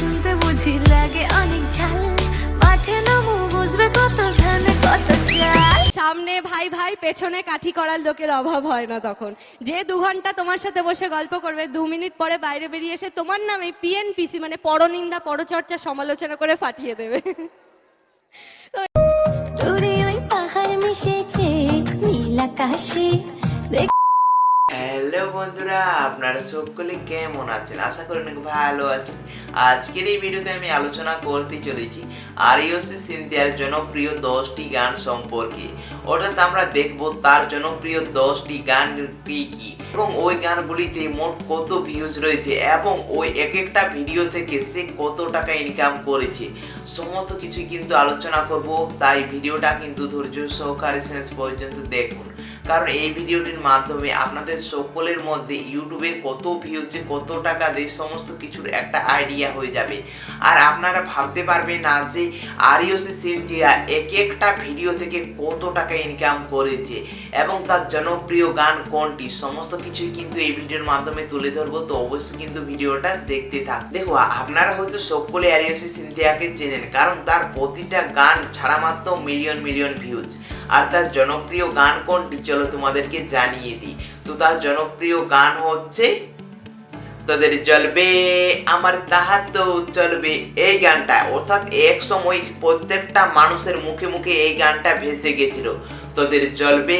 শুনতে বুঝি লাগে অনেক ঝাল। মাঠে নামু বুঝবে কত ধানে কত চাল। সামনে ভাই ভাই পেছনে কাঠি করার লোকের অভাব হয় না তখন। যে দু ঘণ্টা তোমার সাথে বসে গল্প করবে দু মিনিট পরে বাইরে বেরিয়ে এসে তোমার নামে পিএনপিসি মানে পরনিন্দা পরচর্চা সমালোচনা করে ফাটিয়ে দেবে। পাহাড় মিশেছে নীল আকাশে। হ্যালো বন্ধুরা, আপনারা সকলে কেমন আছেন? আশা করি অনেক ভালো আছেন। আজকের এই ভিডিওতে আমি আলোচনা করতে চলেছি আরিওসি সিনথিয়ার জনপ্রিয় দশটি গান সম্পর্কে। অর্থাৎ আমরা দেখব তার জনপ্রিয় দশটি গান কি কি, এবং ওই গানগুলিতে মোট কত ভিউজ রয়েছে, এবং ওই এক একটা ভিডিও থেকে সে কত টাকা ইনকাম করেছে। সমস্ত কিছুই কিন্তু আলোচনা করব, তাই ভিডিওটা কিন্তু ধৈর্য সহকারে শেষ পর্যন্ত দেখুন। কারণ এই ভিডিওটির মাধ্যমে আপনাদের সকলের মধ্যে ইউটিউবে কত ভিউজে কত টাকা দেয় সমস্ত কিছুর একটা আইডিয়া হয়ে যাবে। আর আপনারা ভাবতে পারবেন না যে আরিওসি সিনথিয়া এক একটা ভিডিও থেকে কত টাকা ইনকাম করেছে এবং তার জনপ্রিয় গান কোনটি? সমস্ত কিছুই কিন্তু এই ভিডিওর মাধ্যমে তুলে ধরবো, তো অবশ্যই কিন্তু ভিডিওটা দেখতে থাক। দেখো, আপনারা হয়তো সকলে আরিওসি সিনথিয়াকে চেনেন, কারণ তার প্রতিটা গান ছাড়া মাত্র মিলিয়ন মিলিয়ন ভিউজ আর তার জনপ্রিয় গান কোনটি? চলো তোমাদেরকে জানিয়ে দিই। তো তার জনপ্রিয় গান হচ্ছে, তাদের চলবে আমার তাহার তো চলবে এই গানটা। অর্থাৎ এক সময় প্রত্যেকটা মানুষের মুখে মুখে এই গানটা ভেসে গেছিল। তোদের চলবে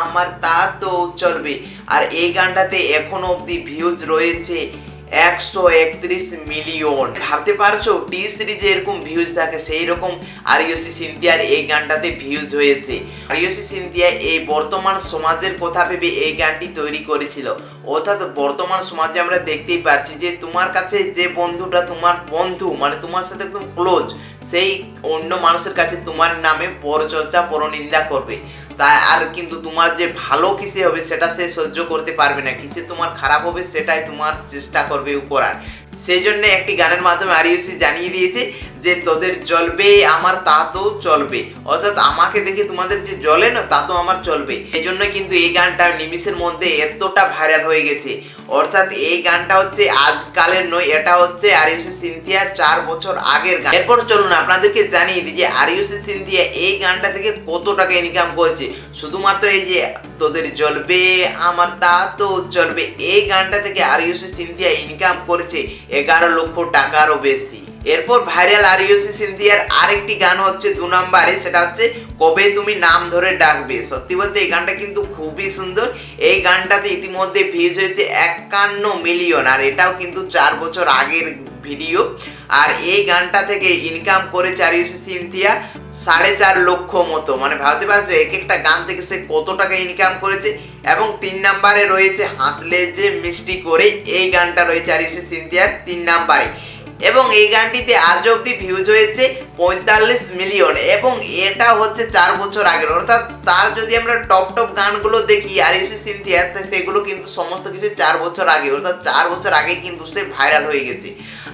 আমার তা তো চলবে আর এই গানটাতে এখনও অবধি ভিউজ রয়েছে একশো একত্রিশ মিলিয়ন। ভাবতে পারছ? টি সিরিজে এরকম ভিউজ থাকে সেই রকম আরিয়সি সিন্থিয়ার এই গানটাতে ভিউজ হয়েছে। আরিয়সি সিন্থিয়া এই বর্তমান সমাজের কথা ভেবে এই গানটি তৈরি করেছিল। অর্থাৎ বর্তমান সমাজে আমরা দেখতেই পাচ্ছি যে তোমার কাছে যে বন্ধুটা তোমার বন্ধু মানে তোমার সাথে একদম ক্লোজ সেই অন্য মানুষের কাছে তোমার নামে পরচর্চা, পরনিন্দা করবে। তাই আর কিন্তু তোমার যে ভালো কিসে হবে, সেটা সে সহ্য করতে পারবে না। কিসে তোমার খারাপ হবে, সেটাই তোমার চেষ্টা করবে করার সেই জন্য একটি গানের মাধ্যমে আরিউসি জানিয়ে দিয়েছে যে তোদের জ্বলবে আমার তা তো চলবে। অর্থাৎ আমাকে দেখে তোমাদের যে জলে না, তা তো আমার চলবে। এই জন্য কিন্তু এই গানটা নিমিষের মধ্যে এতটা ভাইরাল হয়ে গেছে। অর্থাৎ এই গানটা হচ্ছে আজকালের নয়, এটা হচ্ছে আরিউসি সিনথিয়া চার বছর আগের গান। এরপর চলুন আপনাদেরকে জানিয়ে দিই যে আরিউসি সিনথিয়া এই গানটা থেকে কত টাকা ইনকাম করছে। শুধুমাত্র এই যে তোদের জ্বলবে, আমার তা তো চলবে, এই গানটা থেকে আরিউসি সিনথিয়া ইনকাম করেছে এগারো লক্ষ টাকারও বেশি। এরপর ভাইরাল আরিউসি সিনথিয়ার আরেকটি গান হচ্ছে দু নম্বরে, সেটা হচ্ছে কবে তুমি নাম ধরে ডাকবে। সত্যি বলতে এই গানটা কিন্তু খুবই সুন্দর। এই গানটাতে ইতিমধ্যে ভিউজ হয়েছে একান্ন মিলিয়ন, আর এটাও কিন্তু চার বছর আগের ভিডিও আর এই গানটা থেকে ইনকাম করেছে আরিউসি সিনথিয়া সাড়ে চার লক্ষ মতো। মানে ভাবতে পারছ এক একটা গান থেকে সে কত টাকা ইনকাম করেছে? এবং তিন নাম্বারে রয়েছে হাসলে যে মিষ্টি করে, এই গানটা রয়েছে আরিউসি সিনথিয়ার তিন নাম্বারে। এবং এই গানটিতে আজ অব্দি ভিউজ হয়েছে পঁয়তাল্লিশ মিলিয়ন এবং এটা হচ্ছে চার বছর আগের। অর্থাৎ তার যদি আমরা টপ টপ গানগুলো দেখি আর এসে সিনথিয়া সেগুলো কিন্তু সমস্ত কিছু চার বছর আগে, অর্থাৎ চার বছর আগে কিন্তু সে ভাইরাল হয়ে গেছে।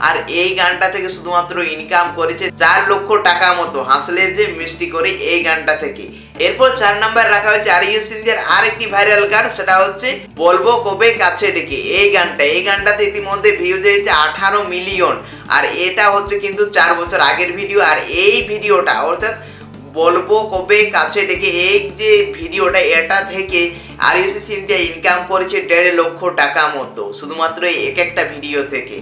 আর এই গানটা থেকে শুধুমাত্র ইনকাম করেছে চার লক্ষ টাকা মতো। হাসলে যে মিষ্টি করে এই গানটা থেকে। এরপর চার নাম্বার রাখা হয়েছে আর ইউ সিন্ধিয়ার আরেকটি ভাইরাল গান, সেটা হচ্ছে বলব কবে কাছে ডেকে। এই গানটা, এই গানটাতে ইতিমধ্যে ভিউজ হয়েছে আঠারো মিলিয়ন আর এটা হচ্ছে কিন্তু চার বছর আগের ভিডিও আর এই ভিডিওটা অর্থাৎ বলব কবে কাছে ডেকে, এই যে ভিডিওটা এটা থেকে আর ইউসি ইনকাম করেছে দেড় লক্ষ টাকা মতো। শুধুমাত্র এক একটা ভিডিও থেকে।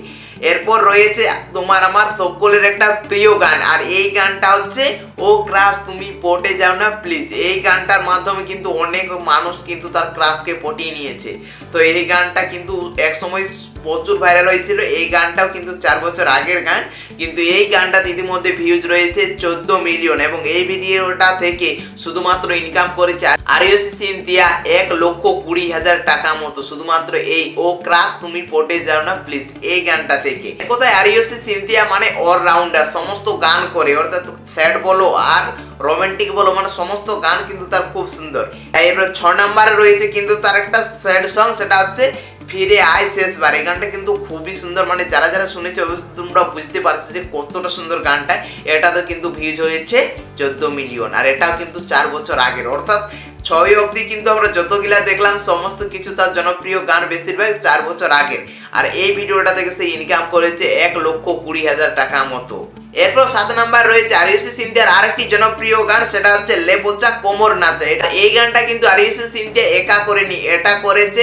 এরপর রয়েছে তোমার আমার সকলের একটা প্রিয় গান, আর এই গানটা হচ্ছে, ও ক্রাশ, তুমি পটে যাও না প্লিজ এই গানটার মাধ্যমে কিন্তু অনেক মানুষ কিন্তু তার ক্রাশকে পটিয়ে নিয়েছে। তো এই গানটা কিন্তু একসময় প্রচুর ভাইরাল হয়েছিল, এই গানটাও কিন্তু চার বছর আগের গান, কিন্তু এই গানটা ইতিমধ্যে ভিউজ রয়েছে চোদ্দ মিলিয়ন এবং এই ভিডিওটা থেকে শুধুমাত্র ইনকাম করেছে আরিওসি সিনথিয়া এক লক্ষ কুড়ি হাজার টাকা মতো। শুধুমাত্র এই, ও ক্রাশ, তুমি পটে যাও না প্লিজ এই গানটা থেকে। কোথায় আরিওসি সিনথিয়া মানে অলরাউন্ডার সমস্ত গান করে। অর্থাৎ স্যাড বলো আর রোমান্টিক বলো মানে সমস্ত গান কিন্তু তার খুব সুন্দর। এবার ছ নম্বরে রয়েছে কিন্তু তার একটা স্যাড সং সেটা হচ্ছে ফিরে আয় শেষবার। এই গানটা কিন্তু খুবই সুন্দর। মানে যারা যারা শুনেছে, অবশ্যই তোমরা বুঝতে পারছ যে কতটা সুন্দর গানটা। এটা তো কিন্তু ভিউজ হয়েছে চোদ্দ মিলিয়ন আর এটাও কিন্তু চার বছর আগের। অর্থাৎ ছয় অবধি কিন্তু আমরা যতগুলা দেখলাম, সমস্ত কিছু তার জনপ্রিয় গান বেশিরভাগ চার বছর আগের আর এই ভিডিওটা থেকে সে ইনকাম করেছে এক লক্ষ কুড়ি হাজার টাকা মতো। এরপর সাত নাম্বার রয়েছে আরিউসি সিন্ধিয়ার আরেকটি জনপ্রিয় গান, সেটা হচ্ছে লেপোচা কোমর নাচা। এটা এই গানটা কিন্তু আরিউসি সিন্ধিয়া একা করেনি, এটা করেছে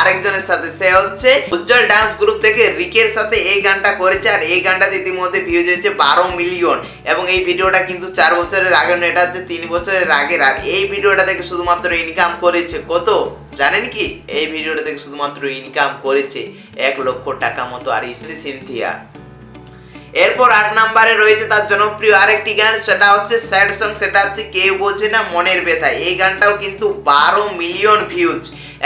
আরেকজনের সাথে। সে হচ্ছে উজ্জ্বল ডান্স গ্রুপ থেকে রিকের সাথে এই গানটা করেছে, আর এই গানটা ইতিমধ্যে ভিউজ হয়েছে বারো মিলিয়ন এবং এই ভিডিওটা কিন্তু চার বছরের আগে এটা হচ্ছে তিন বছরের আগের। আর এই ভিডিওটা থেকে শুধুমাত্র ইনকাম করেছে, কত? জানেন কি? এই ভিডিওটা থেকে শুধুমাত্র ইনকাম করেছে এক লক্ষ টাকা মতো আর ইসি সিনথিয়া। এরপর আট নাম্বারে রয়েছে তার জনপ্রিয় আরেকটি গান, সেটা হচ্ছে স্যাড সং, সেটা হচ্ছে কেউ বোঝে না মনের ব্যথা। এই গানটাও কিন্তু বারো মিলিয়ন ভিউজ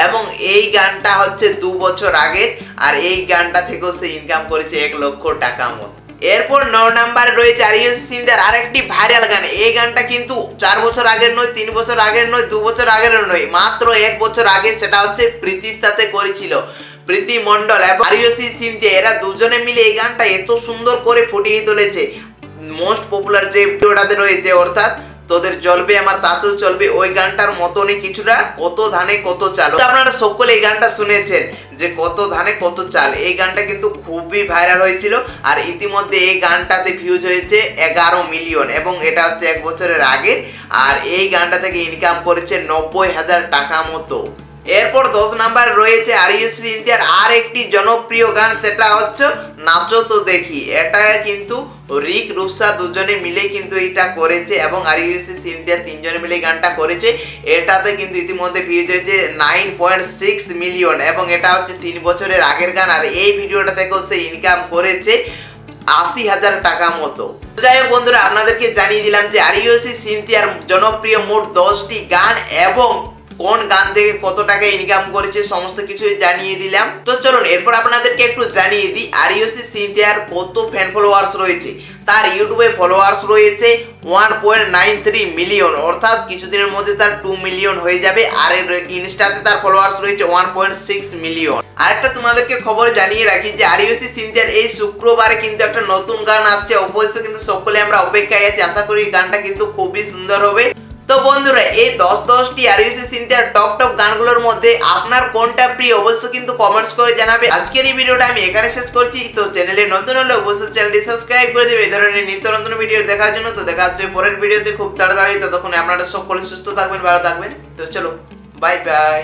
এবং এই গানটা হচ্ছে দু বছর আগের, আর এই গানটা থেকেও সে ইনকাম করেছে এক লক্ষ টাকা মতো। এরপর ন নাম্বারে রয়েছে আরিয়স সিন্দার আরেকটি ভাইরাল গান। এই গানটা কিন্তু চার বছর আগের নয়, তিন বছর আগের নয়, দু বছর আগের নয়, মাত্র এক বছর আগে সেটা হচ্ছে প্রীতির সাথে করেছিল। প্রীতি মণ্ডল এবং আরিয়সি সিনথিয়া, এরা দুজনে মিলে এই গানটা এত সুন্দর করে ফুটিয়ে তুলেছে। মোস্ট পপুলার যে ভিডিওটাতে রয়েছে, অর্থাৎ তোদের চলবে, আমার তাতেও চলবে, ওই গানটার মতনই কিছুটা, কত ধানে কত চাল। আপনারা সকলে এই গানটা শুনেছেন যে কত ধানে কত চাল। এই গানটা কিন্তু খুবই ভাইরাল হয়েছিল আর ইতিমধ্যে এই গানটাতে ভিউজ হয়েছে এগারো মিলিয়ন এবং এটা হচ্ছে এক বছরের আগে। আর এই গানটা থেকে ইনকাম করেছে নব্বই হাজার টাকা মতো। এরপর দশ নাম্বার রয়েছে আরিয়স ইন্ডিয়ার আর একটি জনপ্রিয় গান, সেটা হচ্ছে নাচো তো দেখি। এটা কিন্তু রিক রুসা দুজনে মিলে কিন্তু এটা করেছে এবং আরিয়স ইন্ডিয়া তিনজনে মিলে গানটা করেছে। এটাতে কিন্তু ইতিমধ্যে ভিউজ হয়েছে নাইন পয়েন্ট সিক্স মিলিয়ন এবং এটা হচ্ছে তিন বছরের আগের গান আর এই ভিডিওটা থেকেও সে ইনকাম করেছে আশি হাজার টাকা মতো। যাই হোক বন্ধুরা, আপনাদেরকে জানিয়ে দিলাম যে আরিওসি সিনথিয়ার জনপ্রিয় মোট দশটি গান এবং কোন গান থেকে কত টাকা ইনকাম করেছে, সমস্ত কিছুই জানিয়ে দিলাম। তো চলুন, এরপর আপনাদেরকে একটু জানিয়ে দিই আরিওসি সিনথিয়ার কত ফ্যান ফলোয়ার্স রয়েছে। তার ইউটিউবে ফলোয়ার্স রয়েছে one point nine three million অর্থাৎ কিছুদিনের মধ্যে তার টু মিলিয়ন হয়ে যাবে। আর ইনস্টাতে তার ফলোয়ার্স রয়েছে ওয়ান পয়েন্ট সিক্স মিলিয়ন আরেকটা তোমাদেরকে খবর জানিয়ে রাখি যে আরিওসি সিনথিয়ার এই শুক্রবারে কিন্তু একটা নতুন গান আসছে। অবশ্য কিন্তু সকলে আমরা অপেক্ষায় আছি। আশা করি গানটা কিন্তু খুবই সুন্দর হবে। তো বন্ধুরা, এই দশ দশটি আর আরিউসি সিনথিয়ার টপ টপ গানগুলোর মধ্যে আপনার কোনটা প্রিয় অবশ্যই কিন্তু কমেন্টস করে জানাবে। আজকের এই ভিডিওটা আমি এখানে শেষ করছি। তো চ্যানেলে নতুন হলে অবশ্যই চ্যানেলটি সাবস্ক্রাইব করে দেবে। এই ধরনের নিত্য নতুন ভিডিও দেখার জন্য। তো দেখা হচ্ছে পরের ভিডিওতে খুব তাড়াতাড়ি। তো তখন আপনারা সকলে সুস্থ থাকবেন, ভালো থাকবেন। তো চলো বাই বাই